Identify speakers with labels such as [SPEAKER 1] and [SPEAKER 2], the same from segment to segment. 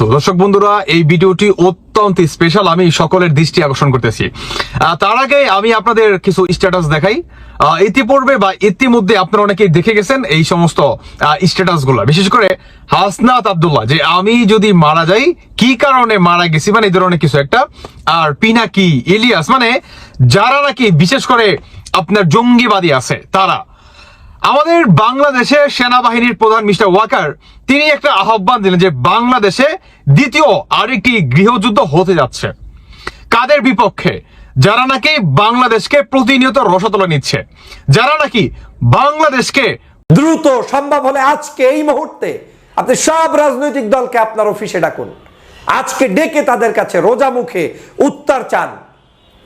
[SPEAKER 1] তো দর্শক বন্ধুরা, এই ভিডিওটি অত্যন্ত স্পেশাল আমি সকলের দৃষ্টি আকর্ষণ করতেছি। তার আগে আমি আপনাদের কিছু স্ট্যাটাস দেখাই। ইতিপূর্বে বা ইতিমধ্যে আপনারা অনেকেই দেখে গেছেন এই সমস্ত স্ট্যাটাসগুলো। বিশেষ করে হাসনাত আব্দুল্লাহ, যে আমি যদি মারা যাই, কি কারণে মারা গেছি? মানে এই ধরনের কিছু একটা। আর পিনাকি ইলিয়াস মানে যারা নাকি বিশেষ করে আপনার জঙ্গিবাদী আছে, তারা আমাদের বাংলাদেশে সেনাবাহিনীর প্রধান মিস্টার ওয়াকার, তিনি একটা আহ্বান দিলেন যে বাংলাদেশে দ্বিতীয় আরেকটি গৃহযুদ্ধ হতে যাচ্ছে। কাদের বিপক্ষে? যারা নাকি বাংলাদেশকে প্রতিনিয়ত রসতলে নিচ্ছে। যারা নাকি বাংলাদেশকে
[SPEAKER 2] দ্রুত সম্ভব হলে আজকে এই মুহূর্তে আপনি সব রাজনৈতিক দলকে আপনার অফিসে ডাকুন। আজকে ডেকে তাদের কাছে রোজা মুখে উত্তর চান।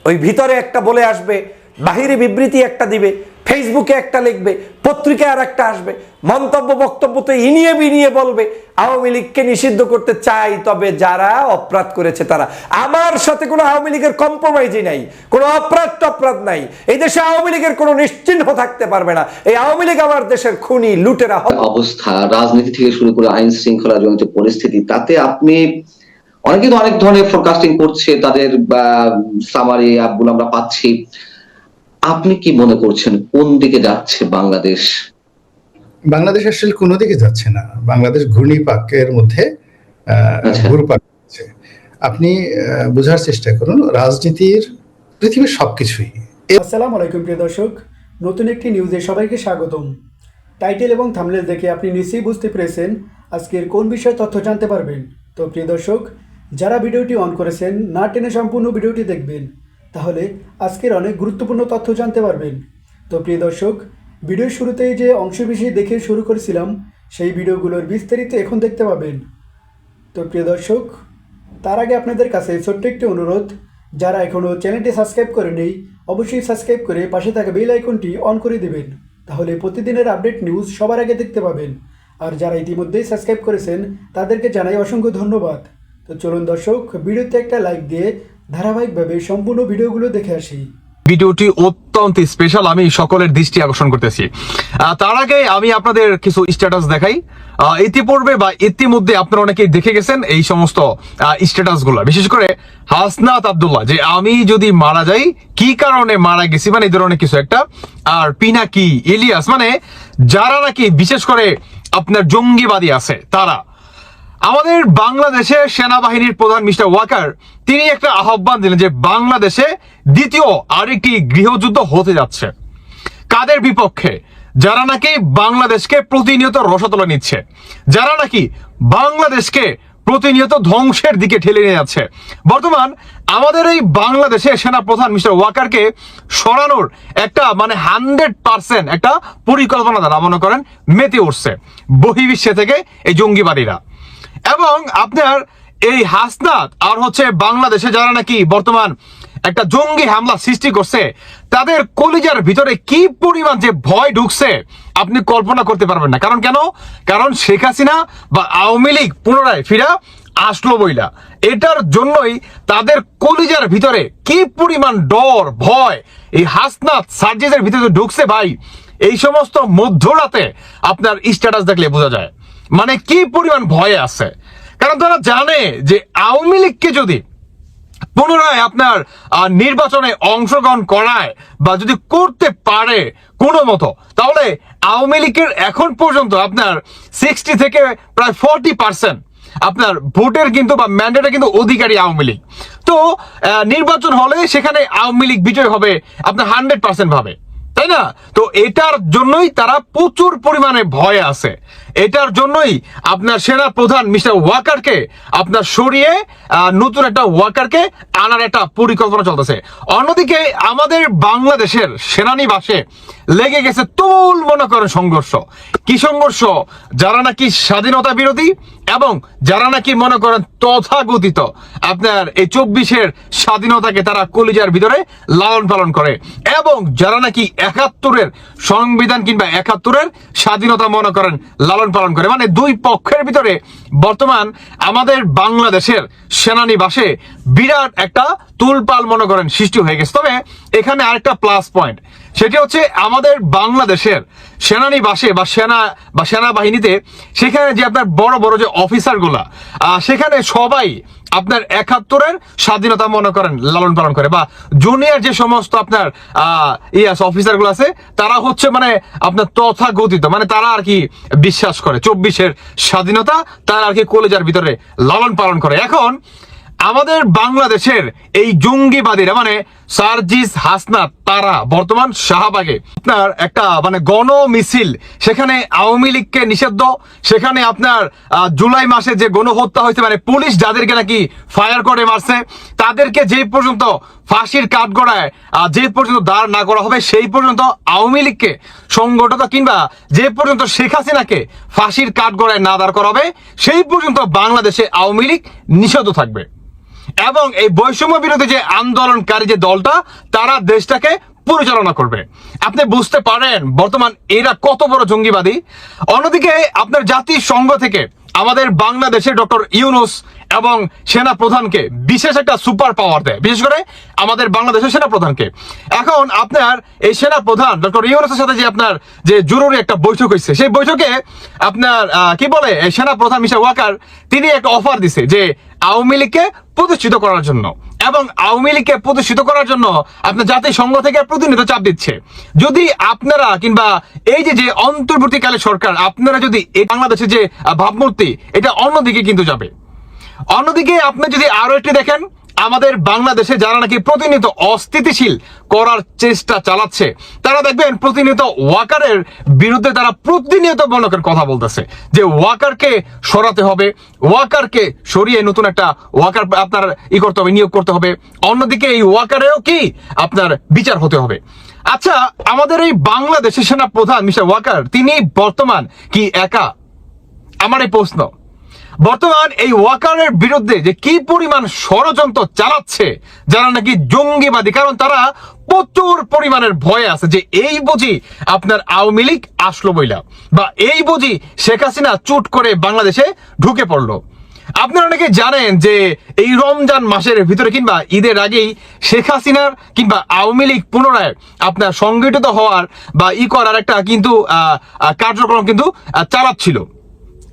[SPEAKER 2] ওই ভিতরে একটা বলে আসবে, বাহিরে বিবৃতি একটা দিবে। ফেসবুকে একটা লিখবে, পত্রিকায় আর একটা আসবে, মন্তব্য, বক্তব্য তো ইনিয়ে বিনিয়ে বলবে। আওয়ামী লীগকে নিষিদ্ধ করতে চাই, তবে যারা অপরাধ করেছে তারা। আমার সাথে কোনো আওয়ামী লীগের কম্প্রোমাইজই নাই, কোনো অপরাধ টপরাধ নাই। এই দেশে আওয়ামী লীগের কোনো নিশ্চিহ্ন থাকতে পারবে না। এই আওয়ামী লীগ আমার দেশের খুনি, লুটেরা
[SPEAKER 3] অবস্থা, রাজনীতি থেকে শুরু করে আইন শৃঙ্খলা জনিত পরিস্থিতি, তাতে আপনি অনেকে তো অনেক ধরনের ফোরকাস্টিং করছে, তাদের সামারি অ্যাপগুলো আমরা পাচ্ছি। আপনি কি মনে করছেন? কোন দিকে যাচ্ছে বাংলাদেশ?
[SPEAKER 4] বাংলাদেশ আসলে কোনো দিকে যাচ্ছে না। বাংলাদেশ ঘূর্ণিপাকের মধ্যে
[SPEAKER 3] আচ্ছা।
[SPEAKER 4] ঘুরপাক খাচ্ছে। আপনি আহ, বোঝার চেষ্টা করুন রাজনীতির পৃথিবীর সবকিছুই।
[SPEAKER 5] আসসালামু আলাইকুম প্রিয় দর্শক। নতুন একটি নিউজে সবাইকে স্বাগতম। টাইটেল এবং থামলেল দেখে আপনি নিশ্চয়ই বুঝতে পেরেছেন আজকের কোন বিষয়ে তথ্য জানতে পারবেন। তো প্রিয় দর্শক যারা ভিডিওটি অন করেছেন না টেনে সম্পূর্ণ ভিডিওটি দেখবেন তাহলে আজকের অনেক গুরুত্বপূর্ণ তথ্য জানতে পারবেন। তো প্রিয় দর্শক ভিডিওর শুরুতেই যে অংশবিশেষ দেখে শুরু করেছিলাম, সেই ভিডিওগুলোর বিস্তারিত এখন দেখতে পাবেন। তো প্রিয় দর্শক, তার আগে আপনাদের কাছে ছোট্ট একটি অনুরোধ, যারা এখনও চ্যানেলটি সাবস্ক্রাইব করেনি অবশ্যই সাবস্ক্রাইব করে পাশে থাকা বেল আইকনটি অন করে দেবেন, তাহলে প্রতিদিনের আপডেট নিউজ সবার আগে দেখতে পাবেন। আর যারা ইতিমধ্যেই সাবস্ক্রাইব করেছেন, তাদেরকে জানাই অসংখ্য ধন্যবাদ। তো চলুন দর্শক, ভিডিওতে একটা লাইক দিয়ে ধারাবাহিকভাবে সম্পূর্ণ ভিডিওগুলো দেখে আসি।
[SPEAKER 1] ভিডিওটি অত্যন্ত স্পেশাল আমি সকলের দৃষ্টি আকর্ষণ করতেছি। তার আগে আমি আপনাদের কিছু স্ট্যাটাস দেখাই। ইতিপূর্বে বা ইতিমধ্যে আপনারা অনেকেই দেখে গেছেন এই সমস্ত স্ট্যাটাসগুলা। বিশেষ করে হাসনাত আব্দুল্লাহ, যে আমি যদি মারা যাই, কি কারণে মারা গেছি? মানে এই ধরনের কিছু একটা। আর পিনাকি, ইলিয়াস মানে যারা নাকি বিশেষ করে আপনার জঙ্গিবাদী আছে, তারা আমাদের বাংলাদেশে সেনাবাহিনীর প্রধান মিস্টার ওয়াকার, তিনি একটা আহ্বান দিলেন যে বাংলাদেশে দ্বিতীয় আরেকটি গৃহযুদ্ধ হতে যাচ্ছে। কাদের বিপক্ষে? যারা নাকি বাংলাদেশকে প্রতিনিয়ত রসতলে নিচ্ছে, যারা নাকি বাংলাদেশকে প্রতিনিয়ত ধ্বংসের দিকে ঠেলে নিয়ে যাচ্ছে। বর্তমান আমাদের এই বাংলাদেশের সেনা প্রধান মিস্টার ওয়াকারকে সরানোর একটা মানে হান্ড্রেড পার্সেন্ট একটা পরিকল্পনা দ্বারা মনে করেন মেতে উঠছে, বহির্বিশ্বে থেকে এই জঙ্গিবাদীরা। এবং আপনার এই হাসনাত আর হচ্ছে বাংলাদেশে যারা নাকি বর্তমান একটা জঙ্গি হামলা সৃষ্টি করছে, তাদের কলিজার ভিতরে কি পরিমাণ যে ভয় ঢুকছে, আপনি কল্পনা করতে পারবেন না। কারণ কেন? কারণ শেখ হাসিনা বা আওয়ামী লীগ পুনরায় ফিরা আসলো বইলা। এটার জন্যই তাদের কলিজার ভিতরে কি পরিমাণ ডর, ভয়, এই হাসনাত সার্জিসের ভিতরে ঢুকছে ভাই, এই সমস্ত মধ্যরাতে আপনার স্ট্যাটাস দেখলে বোঝা যায়। মানে কি পরিমাণ ভয়ে আছে? কারণ তারা জানে যে আওয়ামী লীগকে যদি পুনরায় আপনার নির্বাচনে অংশগ্রহণ করায় বা যদি করতে পারে কোনো মতো, তাহলে আওয়ামী লীগের এখন পর্যন্ত আপনার সিক্সটি থেকে প্রায় ফর্টি পার্সেন্ট আপনার ভোটের কিন্তু বা ম্যান্ডেটের কিন্তু অধিকারী আওয়ামী লীগ। তো নির্বাচন হলে সেখানে আওয়ামী লীগ বিজয় হবে আপনার হান্ড্রেড পার্সেন্ট ভাবে। তাই না? তো এটার জন্যই তারা প্রচুর পরিমাণে ভয় আছে। এটার জন্যই আপনার সেনা প্রধান মিস্টার ওয়াকারকে আপনার সরিয়ে নতুন একটা ওয়াকারকে আনার একটা পরিকল্পনা চলতেছে। অন্যদিকে আমাদের বাংলাদেশের সেনানিবাসে লেগে গেছে তুল মনে করেন সংঘর্ষ। কি সংঘর্ষ? যারা নাকি স্বাধীনতা বিরোধী এবং যারা নাকি মনে করেন তথাগতিত আপনার এই চব্বিশের স্বাধীনতাকে তারা কলিজার ভিতরে লালন পালন করে এবং যারা নাকি একাত্তরের সংবিধান কিংবা একাত্তরের স্বাধীনতা মনে করেন লালন পালন করে মানে দুই পক্ষের ভিতরে বর্তমান আমাদের বাংলাদেশের সেনানিবাসে বিরাট একটা তুলপাল মনে করেন সৃষ্টি হয়ে গেছে। তবে এখানে আরেকটা প্লাস পয়েন্ট সেটি হচ্ছে আমাদের বাংলাদেশের সেনানিবাসে বা সেনা বা সেনাবাহিনীতে, সেখানে যে আপনার বড় বড় যে অফিসারগুলা সেখানে সবাই আপনার একাত্তরের স্বাধীনতা মনে করেন, লালন পালন করে। বা জুনিয়র যে সমস্ত আপনার ইয়াস অফিসারগুলো আছে, তারা হচ্ছে মানে আপনার তথাগতিত মানে তারা আর কি বিশ্বাস করে। চব্বিশের স্বাধীনতা তারা আর কি কলেজার ভিতরে লালন পালন করে। এখন আমাদের বাংলাদেশের এই জঙ্গিবাদীরা মানে সার্জিস হাসনাত, তারা বর্তমান শাহবাগে। আপনার একটা মানে গণ মিছিল সেখানে আওয়ামী লীগকে নিষিদ্ধ, সেখানে আপনার জুলাই মাসে যে গণহত্যা হয়েছে মানে পুলিশ যাদেরকে নাকি ফায়ার করে মারছে, তাদেরকে যে পর্যন্ত ফাঁসির কাঠগড়ায় যে পর্যন্ত দাঁড় না করা হবে, সেই পর্যন্ত আওয়ামী লীগকে সংগঠন কিংবা যে পর্যন্ত শেখ হাসিনাকে ফাঁসির কাঠগড়ায় না দাঁড় করা হবে সেই পর্যন্ত বাংলাদেশে আওয়ামী লীগ নিষিদ্ধ থাকবে। এবং এই বৈষম্য বিরোধী যে আন্দোলনকারী যে দলটা, তারা দেশটাকে পরিচালনা করবে। আপনি বুঝতে পারেন, বর্তমান এরা কত বড় জঙ্গিবাদী। অন্যদিকে আপনার জাতিসংঘ থেকে আমাদের বাংলাদেশের ডক্টর ইউনুস এবং সেনা প্রধানকে বিশেষ একটা সুপার পাওয়ার দেয়। বিশেষ করে আমাদের বাংলাদেশের সেনা প্রধানকে এখন আপনার এই সেনা প্রধান ডক্টর ইউনুসের সাথে যে আপনার যে জরুরি একটা বৈঠক হয়েছে, সেই বৈঠকে আপনার কি বলে সেনা প্রধান মিস্টার ওয়াকার, তিনি একটা অফার দিছে যে আওয়ামী লীগকে প্রতিষ্ঠিত করার জন্য। এবং আওয়ামী লীগকে প্রতিষ্ঠিত করার জন্য আপনার জাতিসংঘ থেকে প্রতিনিধিত্ব চাপ দিচ্ছে। যদি আপনারা কিংবা এই যে যে অন্তর্বর্তীকালে সরকার, আপনারা যদি এই বাংলাদেশের যে ভাবমূর্তি, এটা অন্যদিকে কিন্তু যাবে। অন্যদিকে আপনি যদি আরও একটি দেখেন আমাদের বাংলাদেশে যারা নাকি প্রতিনিয়ত অস্থিতিশীল করার চেষ্টা চালাচ্ছে, তারা দেখবেন প্রতিনিয়ত ওয়াকারের বিরুদ্ধে তারা প্রতিনিয়ত করেন কথা বলতেছে যে ওয়াকারকে সরাতে হবে, ওয়াকারকে সরিয়ে নতুন একটা ওয়াকার আপনার ই করতে হবে, নিয়োগ করতে হবে। অন্যদিকে এই ওয়াকারেও কি আপনার বিচার হতে হবে। আচ্ছা আমাদের এই বাংলাদেশের সেনা প্রধান মিস্টার ওয়াকার, তিনি বর্তমান কি একা? আমার এই প্রশ্ন। বর্তমান এই ওয়াকারের বিরুদ্ধে যে কি পরিমাণ ষড়যন্ত্র চালাচ্ছে, যারা নাকি জঙ্গিবাদী, কারণ তারা প্রচুর পরিমাণের ভয় আছে যে এই বুঝি আপনার আওয়ামী লীগ আসলো বইলা, বা এই বুঝি শেখ হাসিনা চুট করে বাংলাদেশে ঢুকে পড়ল। আপনারা অনেকে জানেন যে এই রমজান মাসের ভিতরে কিংবা ঈদের আগেই শেখ হাসিনার কিংবা আওয়ামী লীগ পুনরায় আপনার সংগঠিত হওয়ার বা ই করার একটা কিন্তু কার্যক্রম কিন্তু চালাচ্ছিল।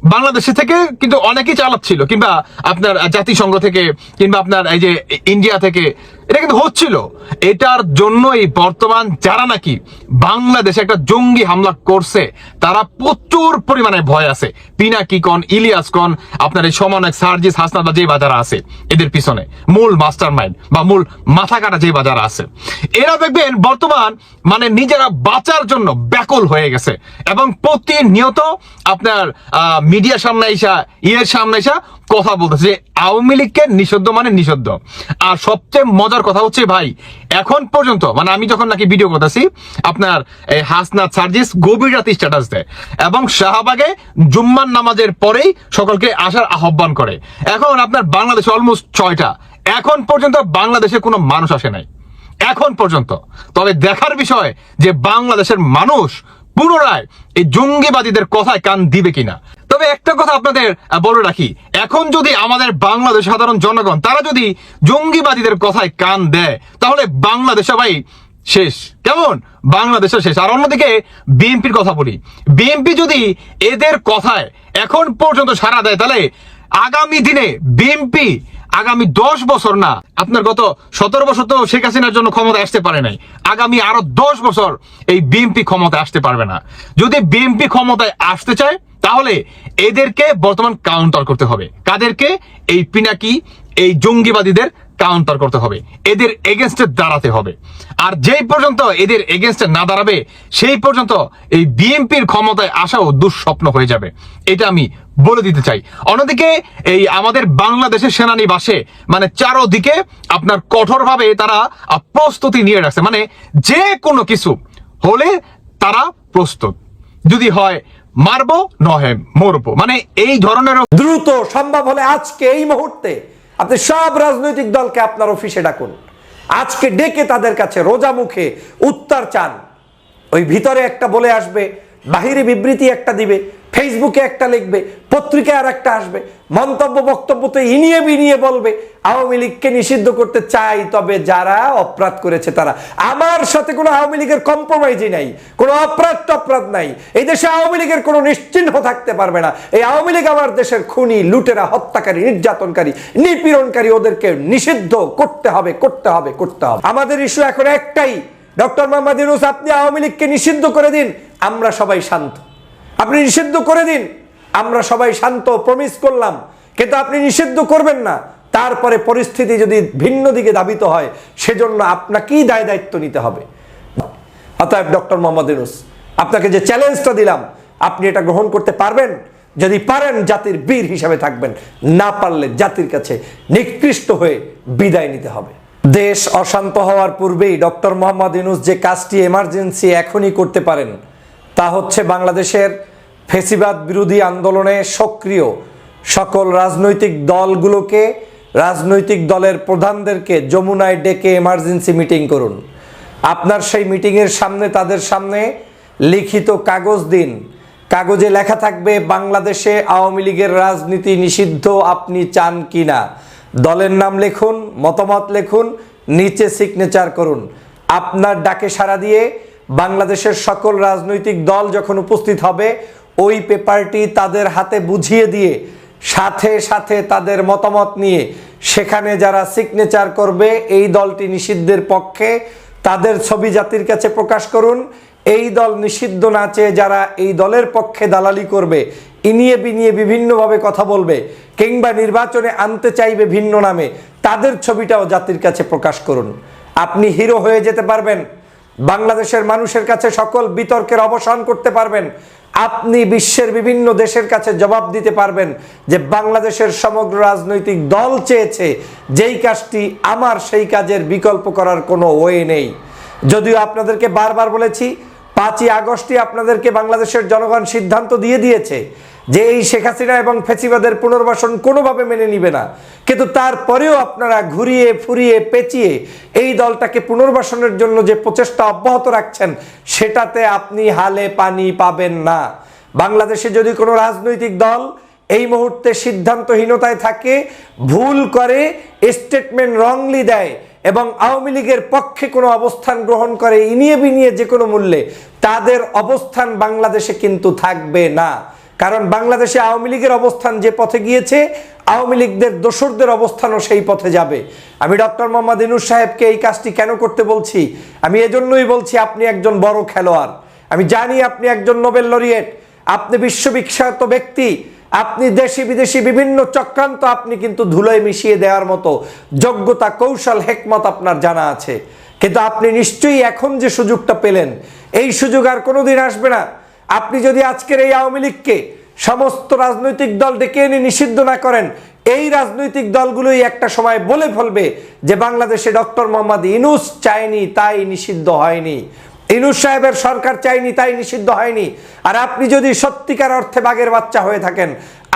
[SPEAKER 1] বাংলাদেশে থেকে কিন্তু অনেকেই চালাচ্ছিল, কিংবা আপনার জাতিসংঘ থেকে, কিংবা আপনার এই যে ইন্ডিয়া থেকে এটা কিন্তু হচ্ছিল। এটার জন্যই বর্তমান যারা নাকি বাংলাদেশে একটা জঙ্গি হামলা করছে, তারা প্রচুর পরিমাণে ভয় আছে। পিনাকি কন, ইলিয়াস কন, আপনার এই সমানক সার্জিস হাসনাত বা যে বাজারা আছে, এদের পিছনে। মূল মাস্টার মাইন্ড বা মূল মাথা কাটা যে বাজার আছে। এরা দেখবেন বর্তমান মানে নিজেরা বাঁচার জন্য ব্যাকুল হয়ে গেছে। এবং প্রতিনিয়ত আপনার মিডিয়ার সামনে এসা ইয়ের সামনে এসা কথা বলতেছে যে আওয়ামী লীগকে নিষিদ্ধ মানে নিষিদ্ধ। আর সবচেয়ে মজার কথা হচ্ছে, ভাই, এখন পর্যন্ত মানে আমি যখন নাকি ভিডিও করতেছি, আপনার এই হাসনাত সার্জিস গভীর রাতে স্ট্যাটাস দেয় এবং শাহবাগে জুম্মার নামাজের পরেই সকলকে আসার আহ্বান করে। এখন আপনার বাংলাদেশে অলমোস্ট ছয়টা। এখন পর্যন্ত বাংলাদেশে কোনো মানুষ আসে নাই। এখন পর্যন্ত। তবে দেখার বিষয় যে বাংলাদেশের মানুষ পুনরায় এই জঙ্গিবাদীদের কথায় কান দিবে কিনা। তবে একটা কথা আপনাদের বলে রাখি। এখন যদি আমাদের বাংলাদেশ সাধারণ জনগণ, তারা যদি জঙ্গিবাদীদের কথায় কান দেয়, তাহলে বাংলাদেশে ভাই শেষ। কেমন? বাংলাদেশের শেষ। আর অন্যদিকে বিএনপির কথা বলি। বিএনপি যদি এদের কথায় এখন পর্যন্ত সাড়া দেয়, তাহলে আগামী দিনে বিএনপি আগামী দশ বছর না, আপনার গত সতেরো বছর তো শেখ হাসিনার জন্য ক্ষমতা আসতে পারে নাই। আগামী আরও দশ বছর এই বিএনপি ক্ষমতায় আসতে পারবে না। যদি বিএনপি ক্ষমতায় আসতে চায় তাহলে এদেরকে বর্তমান কাউন্টার করতে হবে। কাদেরকে? এই পিনাকি, এই জঙ্গিবাদীদের কাউন্টার করতে হবে। এদের এগেনস্টে দাঁড়াতে হবে। আর যেই পর্যন্ত এদের এগেনস্টে না দাঁড়াবে, সেই পর্যন্ত এই বিএনপির ক্ষমতায় আসাও দুঃস্বপ্ন হয়ে যাবে। এটা আমি বলে দিতে চাই। অন্যদিকে এই আমাদের বাংলাদেশের সেনানিবাসে মানে চারোদিকে আপনার কঠোরভাবে তারা প্রস্তুতি নিয়ে রাখছে। মানে যে কোনো কিছু হলে তারা প্রস্তুত। যদি হয় মারবো, নহে মরবো। মানে এই ধরনের
[SPEAKER 2] দ্রুত সম্ভব হলে আজকে এই মুহূর্তে আপনি সব রাজনৈতিক দলকে আপনার অফিসে ডাকুন। আজকে ডেকে তাদের কাছে রোজা মুখে উত্তর চান। ওই ভিতরে একটা বলে আসবে, বাহিরে বিবৃতি একটা দিবে। ফেসবুকে একটা লিখবে, পত্রিকায় আর একটা আসবে, মন্তব্য, বক্তব্য তো ইনিয়ে বিনিয়ে বলবে। আওয়ামী লীগকে নিষিদ্ধ করতে চাই, তবে যারা অপরাধ করেছে তারা। আমার সাথে কোনো আওয়ামী লীগের কম্প্রোমাইজই নাই, কোনো অপরাধ টপরাধ নাই। এই দেশে আওয়ামী লীগের কোনো নিশ্চিহ্ন থাকতে পারবে না। এই আওয়ামী লীগ আমার দেশের খুনি, লুটেরা, হত্যাকারী, নির্যাতনকারী, নিপীড়নকারী, ওদেরকে নিষিদ্ধ করতে হবে করতে হবে করতে হবে। আমাদের ইস্যু এখন একটাই। ডক্টর মোহাম্মদ ইউনুস, আপনি আওয়ামী লীগকে নিষিদ্ধ করে দিন, আমরা সবাই শান্ত। আপনি নিষিদ্ধ করে দিন। আমরা সবাই শান্ত প্রমিস করলাম। কিন্তু আপনি নিষিদ্ধ করবেন না। তারপরে পরিস্থিতি যদি ভিন্ন দিকে ধাবিত হয়, সেজন্য আপনাকেই দায় দায়িত্ব নিতে হবে। অতএব ডক্টর মোহাম্মদ ইউনুস, আপনাকে যে চ্যালেঞ্জটা দিলাম, আপনি এটা গ্রহণ করতে পারবেন? যদি পারেন, জাতির বীর হিসাবে থাকবেন। না পারলে জাতির কাছে নিকৃষ্ট হয়ে বিদায় নিতে হবে। দেশ অশান্ত হওয়ার পূর্বেই ডক্টর মোহাম্মদ ইউনুস যে কাজটি এমার্জেন্সি এখনই করতে পারেন তা হচ্ছে বাংলাদেশের ফেসিবাদ বিরোধী আন্দোলনে সক্রিয় সকল রাজনৈতিক দলগুলোকে, রাজনৈতিক দলের প্রধানদেরকে যমুনায় ডেকে এমার্জেন্সি মিটিং করুন। আপনার সেই মিটিংয়ের সামনে, তাদের সামনে লিখিত কাগজ দিন। কাগজে লেখা থাকবে, বাংলাদেশে আওয়ামী লীগের রাজনীতি নিষিদ্ধ, আপনি চান কিনা দলের নাম লিখুন, মতামত লিখুন, নিচে সিগনেচার করুন। আপনার ডাকে সাড়া দিয়ে বাংলাদেশের সকল রাজনৈতিক দল যখন উপস্থিত হবে, ওই পেপারটি তাদের হাতে বুঝিয়ে দিয়ে, সাথে সাথে তাদের মতামত নিয়ে, সেখানে যারা সিগনেচার করবে, এই দলটি নিষিদ্ধের পক্ষে, তাদের ছবি জাতির কাছে প্রকাশ করুন। এই দল নিষিদ্ধ না চেয়ে যারা এই দলের পক্ষে দালালি করবে, ইনিয়ে বিনিয়ে বিভিন্নভাবে কথা বলবে, কিংবা নির্বাচনে আনতে চাইবে ভিন্ন নামে, তাদের ছবিটাও জাতির কাছে প্রকাশ করুন। আপনি হিরো হয়ে যেতে পারবেন। বাংলাদেশের মানুষের কাছে সকল বিতর্কের অবসান করতে পারবেন। আপনি বিশ্বের বিভিন্ন দেশের কাছে জবাব দিতে পারবেন যে বাংলাদেশের সমগ্র রাজনৈতিক দল চেয়েছে যেই কাজটি আমার সেই কাজের বিকল্প করার কোনো ওয়ে নেই। যদিও আপনাদেরকে বারবার বলেছি, পাঁচই আগস্টই আপনাদেরকে বাংলাদেশের জনগণ সিদ্ধান্ত দিয়ে দিয়েছে। যে এই শেখ হাসিনা এবং ফেসিবাদের পুনর্বাসন কোনোভাবে মেনে নিবে না। কিন্তু তারপরেও আপনারা ঘুরিয়ে, ফুরিয়ে, পেঁচিয়ে এই দলটাকে পুনর্বাসনের জন্য যে প্রচেষ্টা অব্যাহত রাখছেন, সেটাতে আপনি হালে পানি পাবেন না। বাংলাদেশে যদি কোনো রাজনৈতিক দল এই মুহূর্তে সিদ্ধান্তহীনতায় থাকে, ভুল করে স্টেটমেন্ট রংলি দেয় এবং আওয়ামী লীগের পক্ষে কোনো অবস্থান গ্রহণ করে, ইনিয়ে বিনিয়ে যে কোনো মূল্যে, তাদের অবস্থান বাংলাদেশে কিন্তু থাকবে না। কারণ বাংলাদেশে আওয়ামী লীগের অবস্থান যে পথে গিয়েছে, আওয়ামী লীগদের দোসরদের অবস্থানও সেই পথে যাবে। আমি ডক্টর মোহাম্মদ ইনুস সাহেবকে এই কাজটি কেন করতে বলছি? আমি এজন্যই বলছি আপনি একজন বড় খেলোয়াড়। আমি জানি আপনি একজন নোবেল লরিয়েট। আপনি বিশ্ববিখ্যাত ব্যক্তি। আপনি দেশি বিদেশি বিভিন্ন চক্রান্ত আপনি কিন্তু ধুলোয় মিশিয়ে দেওয়ার মতো যোগ্যতা, কৌশল, হেকমত আপনার জানা আছে। কিন্তু আপনি নিশ্চয়ই এখন যে সুযোগটা পেলেন, এই সুযোগ আর কোনোদিন আসবে না। আপনি যদি আজকের এই আওয়ামী লীগকে সমস্ত রাজনৈতিক দল ডেকে এনে নিষিদ্ধ না করেন, এই রাজনৈতিক দলগুলোই একটা সময় বলে ফেলবে যে বাংলাদেশে ডক্টর মোহাম্মদ ইনুস চায়নি, তাই নিষিদ্ধ হয়নি। ইনুস সাহেবের সরকার চায়নি, তাই নিষিদ্ধ হয়নি। আর আপনি যদি সত্যিকার অর্থে বাঘের বাচ্চা হয়ে থাকেন,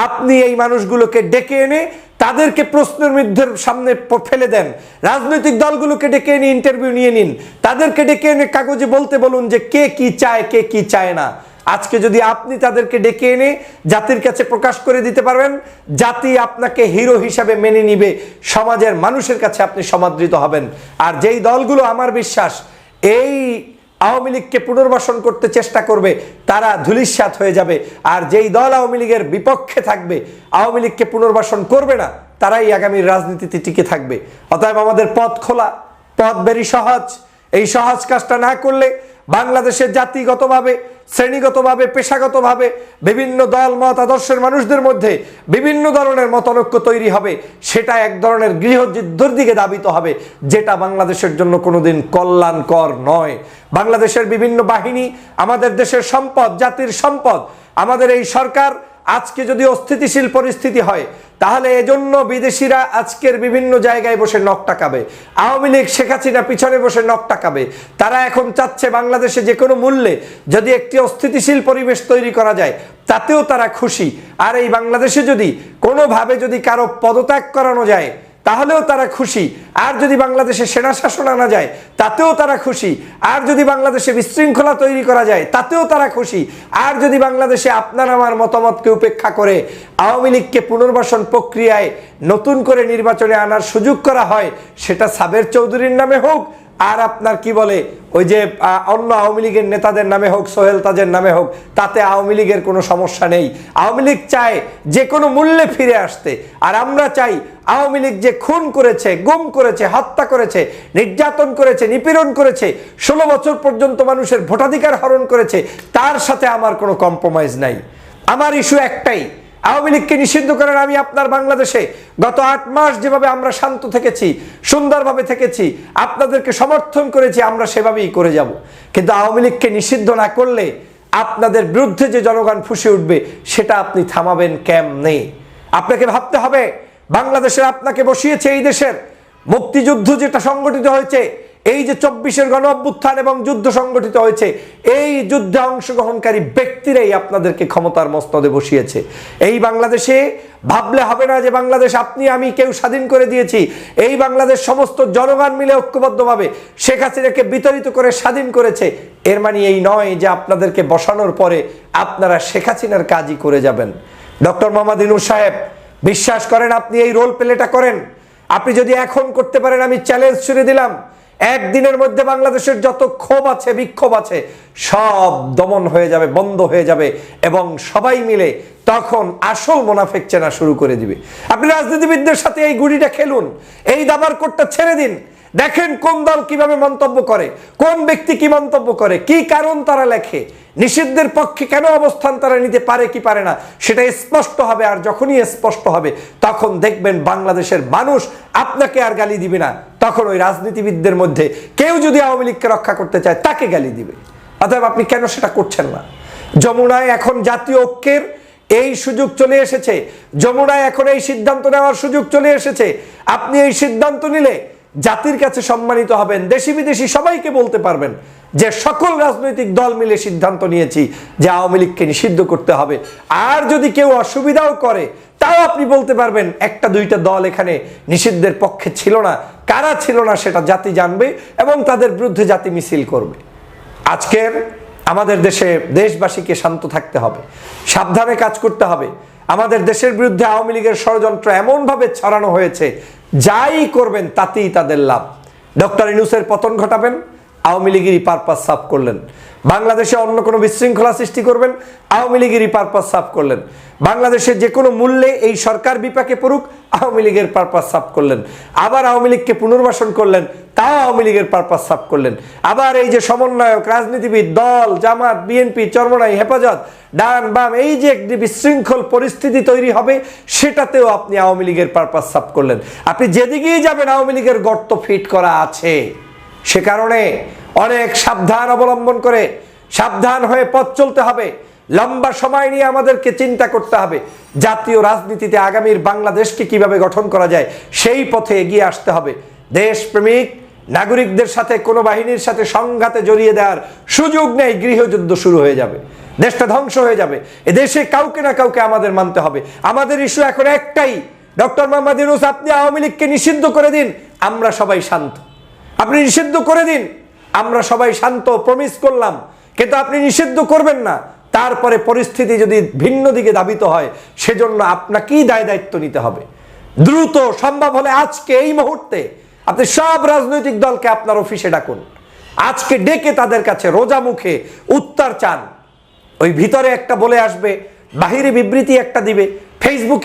[SPEAKER 2] আপনি এই মানুষগুলোকে ডেকে এনে তাদেরকে প্রশ্নের মধ্যে সামনে ফেলে দেন। রাজনৈতিক দলগুলোকে ডেকে এনে ইন্টারভিউ নিয়ে নিন। তাদেরকে ডেকে এনে কাগজে বলতে বলুন যে কে কি চায়, কে কি চায় না। আজকে যদি আপনি তাদেরকে ডেকে এনে জাতির কাছে প্রকাশ করে দিতে পারবেন, জাতি আপনাকে হিরো হিসাবে মেনে নিবে, সমাজের মানুষের কাছে আপনি সমাদৃত হবেন। আর যেই দলগুলো, আমার বিশ্বাস, এই আওয়ামী লীগকে পুনর্বাসন করতে চেষ্টা করবে, তারা ধুলিস্বাত হয়ে যাবে। আর যেই দল আওয়ামী লীগের বিপক্ষে থাকবে, আওয়ামী লীগকে পুনর্বাসন করবে না, তারাই আগামীর রাজনীতিতে টিকে থাকবে। অতএব আমাদের পথ খোলা, পথ বেরি সহজ। এই সহজ কাজটা না করলে বাংলাদেশের জাতিগতভাবে শ্রেণীগতভাবে, পেশাগতভাবে বিভিন্ন দল মত আদর্শের মানুষদের মধ্যে বিভিন্ন ধরনের মতানৈক্য তৈরি হবে। সেটা এক ধরনের গৃহযুদ্ধর দিকে দাবিত হবে, যেটা বাংলাদেশের জন্য কোনোদিন কল্যাণকর নয়। বাংলাদেশের বিভিন্ন বাহিনী, আমাদের দেশের সম্পদ, জাতির সম্পদ, আমাদের এই সরকার আজকে যদি অস্থিতিশীল পরিস্থিতি হয় তাহলে এজন্য বিদেশিরা আজকের বিভিন্ন জায়গায় বসে নখ টাকাবে আওয়ামী লীগ, শেখ হাসিনা পিছনে বসে নখ টাকাবে তারা এখন চাচ্ছে বাংলাদেশে যে কোনো মূল্যে যদি একটি অস্থিতিশীল পরিবেশ তৈরি করা যায়, তাতেও তারা খুশি। আর এই বাংলাদেশে যদি কোনোভাবে যদি কারও পদত্যাগ করানো যায় তাহলেও তারা খুশি। আর যদি বাংলাদেশে সেনা শাসন আনা যায়, তাতেও তারা খুশি। আর যদি বাংলাদেশে বিশৃঙ্খলা তৈরি করা যায়, তাতেও তারা খুশি। আর যদি বাংলাদেশে আপনার আমার মতামতকে উপেক্ষা করে, আওয়ামী লীগকে পুনর্বাসন প্রক্রিয়ায় নতুন করে নির্বাচনে আনার সুযোগ করা হয়, সেটা সাবের চৌধুরীর নামে হোক, আর আপনার কি বলে, ওই যে অন্য আওয়ামী লীগের নেতাদের নামে হোক, সোহেল তাজের নামে হোক, তাতে আওয়ামী লীগের কোনো সমস্যা নেই। আওয়ামী লীগ চায় যে কোনো মূল্যে ফিরে আসতে। আর আমরা চাই আওয়ামী লীগ যে খুন করেছে, গুম করেছে, হত্যা করেছে, নির্যাতন করেছে, নিপীড়ন করেছে, ষোলো বছর পর্যন্ত মানুষের ভোটাধিকার হরণ করেছে, তার সাথে আমার কোনো কম্প্রোমাইজ নাই। আমার ইস্যু একটাই, আওয়ামী লীগকে নিষিদ্ধ করেন আমি আপনার বাংলাদেশে গত আট মাস যেভাবে আমরা শান্ত থেকেছি, সুন্দরভাবে থেকেছি, আপনাদেরকে সমর্থন করেছি, আমরা সেভাবেই করে যাব। কিন্তু আওয়ামী লীগকে নিষিদ্ধ না করলে আপনাদের বিরুদ্ধে যে জনগণ ফুসে উঠবে, সেটা আপনি থামাবেন কেমনে? আপনাকে ভাবতে হবে বাংলাদেশের আপনাকে বসিয়েছে এই দেশের মুক্তিযুদ্ধ যেটা সংগঠিত হয়েছে, এই যে চব্বিশের গণ অভ্যুত্থান এবং যুদ্ধ সংগঠিত হয়েছে, এই যুদ্ধে অংশগ্রহণকারী ব্যক্তিরাই আপনাদেরকে ক্ষমতার মস্তদে বসিয়েছে। এই বাংলাদেশে ভাবলে হবে না যে বাংলাদেশ আপনি, আমি কেউ স্বাধীন করে দিয়েছি। এই বাংলাদেশ সমস্ত জনগণ মিলে ঐক্যবদ্ধভাবে শেখ হাসিনাকে বিতাড়িত করে স্বাধীন করেছে। এর মানে এই নয় যে আপনাদেরকে বসানোর পরে আপনারা শেখ হাসিনার কাজই করে যাবেন। ডক্টর মোহাম্মদ ইনুর সাহেব বিশ্বাস করেন, আপনি এই রোল প্লেটা করেন। আপনি যদি এখন করতে পারেন, আমি চ্যালেঞ্জ ছুড়ে দিলাম। একদিনের মধ্যে বাংলাদেশের যত ক্ষোভ আছে, বিক্ষোভ আছে, সব দমন হয়ে যাবে, বন্ধ হয়ে যাবে, এবং সবাই মিলে তখন আসল মোনাফেক চেনা শুরু করে দিবে। আপনি রাজনীতিবিদদের সাথে এই গুড়িটা খেলুন, এই দাবার কোটটা ছেড়ে দিন। দেখেন কোন দল কীভাবে মন্তব্য করে, কোন ব্যক্তি কি মন্তব্য করে, কি কারণ তারা লেখে, নিষিদ্ধের পক্ষে কেন অবস্থান তারা নিতে পারে কি পারে না, সেটা স্পষ্ট হবে আর যখনই স্পষ্ট হবে, তখন দেখবেন বাংলাদেশের মানুষ আপনাকে আর গালি দিবে না। তখন ওই রাজনীতিবিদদের মধ্যে কেউ যদি আওয়ামী লীগকে রক্ষা করতে চায়, তাকে গালি দিবে। অতএব আপনি কেন সেটা করছেন না? যমুনায় এখন জাতীয় ঐক্যের এই সুযোগ চলে এসেছে। যমুনায় এখন এই সিদ্ধান্ত নেওয়ার সুযোগ চলে এসেছে। আপনি এই সিদ্ধান্ত নিলে জাতির কাছে সম্মানিত হবেন, দেশি বিদেশি সবাইকে বলতে পারবেন যে সকল রাজনৈতিক দল মিলে সিদ্ধান্ত নিয়েছি যে আওয়ামী লীগকে নিষিদ্ধ করতে হবে। আর যদি কেউ অসুবিধাও করে, তাও আপনি বলতে পারবেন, একটা দুইটা দল এখানে নিষিদ্ধের পক্ষে ছিল না। কারা ছিল না সেটা জাতি জানবে এবং তাদের বিরুদ্ধে জাতি মিছিল করবে। আজকের আমাদের দেশে দেশবাসীকে শান্ত থাকতে হবে, সাবধানে কাজ করতে হবে। আমাদের দেশের বিরুদ্ধে আওয়ামী লীগের ষড়যন্ত্র এমনভাবে ছড়ানো হয়েছে যাই করবেন, তাতেই তাদের লাভ। ডক্টর ইনুসের পতন ঘটাবেন, আওয়ামী লীগেরই পারপাস সাফ করলেন। বাংলাদেশে অন্য কোনো বিশৃঙ্খলা সৃষ্টি করবেন, আওয়ামী লীগেরই পারপাস সাফ করলেন। বাংলাদেশে যে কোনো মূল্যে এই সরকার বিপাকে পড়ুক, আওয়ামী লীগের পারপাস সাফ করলেন। আবার আওয়ামী লীগকে পুনর্বাসন করলেন, তাও আওয়ামী লীগের পারপাস সাফ করলেন। আবার এই যে সমন্বয়ক, রাজনীতিবিদ, দল, জামাত, বিএনপি, চরমনাই, হেফাজত ডান বাম, এই যে একটি বিশৃঙ্খল পরিস্থিতি তৈরি হবে, সেটাতেও আপনি আওয়ামী লীগের পারপাস সাফ করলেন। আপনি যেদিকেই যাবেন, আওয়ামী লীগের গর্ত ফিট করা আছে। সে কারণে অনেক সাবধান অবলম্বন করে, সাবধান হয়ে পথ চলতে হবে। লম্বা সময় নিয়ে আমাদেরকে চিন্তা করতে হবে। জাতীয় রাজনীতিতে আগামীর বাংলাদেশকে কীভাবে গঠন করা যায়, সেই পথে এগিয়ে আসতে হবে। দেশপ্রেমিক নাগরিকদের সাথে, কোনো বাহিনীর সাথে সংঘাতে জড়িয়ে দেওয়ার সুযোগ নেই, গৃহযুদ্ধ শুরু হয়ে যাবে। দেশটা ধ্বংস হয়ে যাবে। এ দেশে কাউকে না কাউকে আমাদের মানতে হবে। আমাদের ইস্যু এখন একটাই। ডক্টর মোহাম্মদ ইউনুস, আপনি আওয়ামী লীগকে নিষিদ্ধ করে দিন, আমরা সবাই শান্ত। আপনি নিষিদ্ধ করে দিন, আমরা সবাই শান্ত প্রমিস করলাম। কিন্তু আপনি নিষিদ্ধ করবেন না। তারপরে পরিস্থিতি যদি ভিন্ন দিকে দাবিত হয়, সেজন্য আপনাকেই দায় দায়িত্ব নিতে হবে। দ্রুত সম্ভব হলে আজকে এই মুহূর্তে আপনি সব রাজনৈতিক দলকে আপনার অফিসে ডাকুন। আজকে ডেকে তাদের কাছে রোজা মুখে উত্তর চান। ওই ভিতরে একটা বলে আসবে, বাহিরে বিবৃতি একটা দিবে ফেসবুক